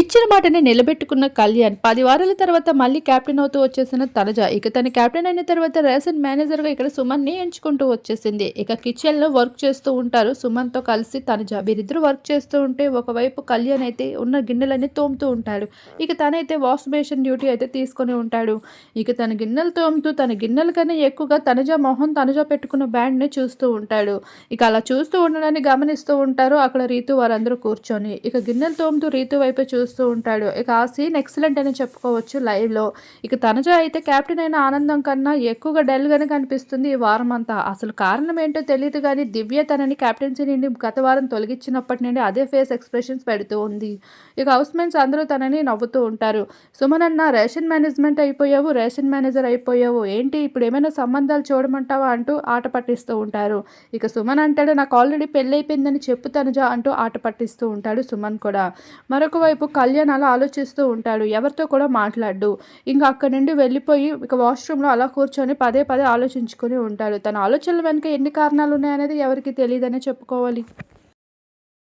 ఇచ్చిన మాటని నిలబెట్టుకున్న కళ్యాణ్ పది వారాల తర్వాత మళ్ళీ కెప్టెన్ అవుతూ వచ్చేసిన తనజ. ఇక తన కెప్టెన్ అయిన తర్వాత రేషన్ మేనేజర్గా ఇక్కడ సుమన్ని ఎంచుకుంటూ వచ్చేసింది. ఇక కిచెన్లో వర్క్ చేస్తూ ఉంటారు సుమన్తో కలిసి తనజ. వీరిద్దరు వర్క్ చేస్తూ ఉంటే ఒకవైపు కళ్యాణ్ అయితే ఉన్న గిన్నెలన్నీ తోముతూ ఉంటాడు. ఇక తనైతే వాష్ బేషన్ డ్యూటీ అయితే తీసుకొని ఉంటాడు. ఇక తన గిన్నెలు తోముతూ తన గిన్నెల కన్నా ఎక్కువగా తనజ మొహం తనజ పెట్టుకున్న బ్యాండ్ని చూస్తూ ఉంటాడు. ఇక అలా చూస్తూ ఉండడాన్ని గమనిస్తూ ఉంటారు. అక్కడ రీతు వారందరూ కూర్చొని. ఇక గిన్నెలు తోముతూ రీతు వైపు చూ చూస్తూ ఉంటాడు. ఇక ఆ సీన్ ఎక్సలెంట్ అని చెప్పుకోవచ్చు లైవ్లో ఇక తనజ అయితే క్యాప్టెన్ అయిన ఆనందం కన్నా ఎక్కువగా డల్గానే కనిపిస్తుంది ఈ వారం అంతా అసలు కారణం ఏంటో తెలియదు కానీ దివ్య తనని కెప్టెన్సీ నుండి గత వారం తొలగించినప్పటి నుండి అదే ఫేస్ ఎక్స్ప్రెషన్స్ పెడుతూ ఉంది. ఇక హౌస్ మేట్స్ అందరూ తనని నవ్వుతూ ఉంటారు. సుమన్ అన్న రేషన్ మేనేజ్మెంట్ అయిపోయావు రేషన్ మేనేజర్ అయిపోయావు. ఏంటి ఇప్పుడు ఏమైనా సంబంధాలు చూడమంటావా? అంటూ ఆట పట్టిస్తూ ఉంటారు. ఇక సుమన్ అంటాడు నాకు ఆల్రెడీ పెళ్ళైపోయిందని అయిపోయిందని చెప్పు తనుజ అంటూ ఆట పట్టిస్తూ ఉంటాడు సుమన్ కూడా. మరొక వైపు కళ్యాణ్ అలా ఆలోచిస్తూ ఉంటాడు. ఎవరితో కూడా మాట్లాడు ఇంకా అక్కడి నుండి వెళ్ళిపోయి ఇక వాష్రూమ్లో అలా కూర్చొని పదే పదే ఆలోచించుకొని ఉంటాడు. తన ఆలోచనల వెనుక ఎన్ని కారణాలు ఉన్నాయనేది ఎవరికి తెలియదనే చెప్పుకోవాలి.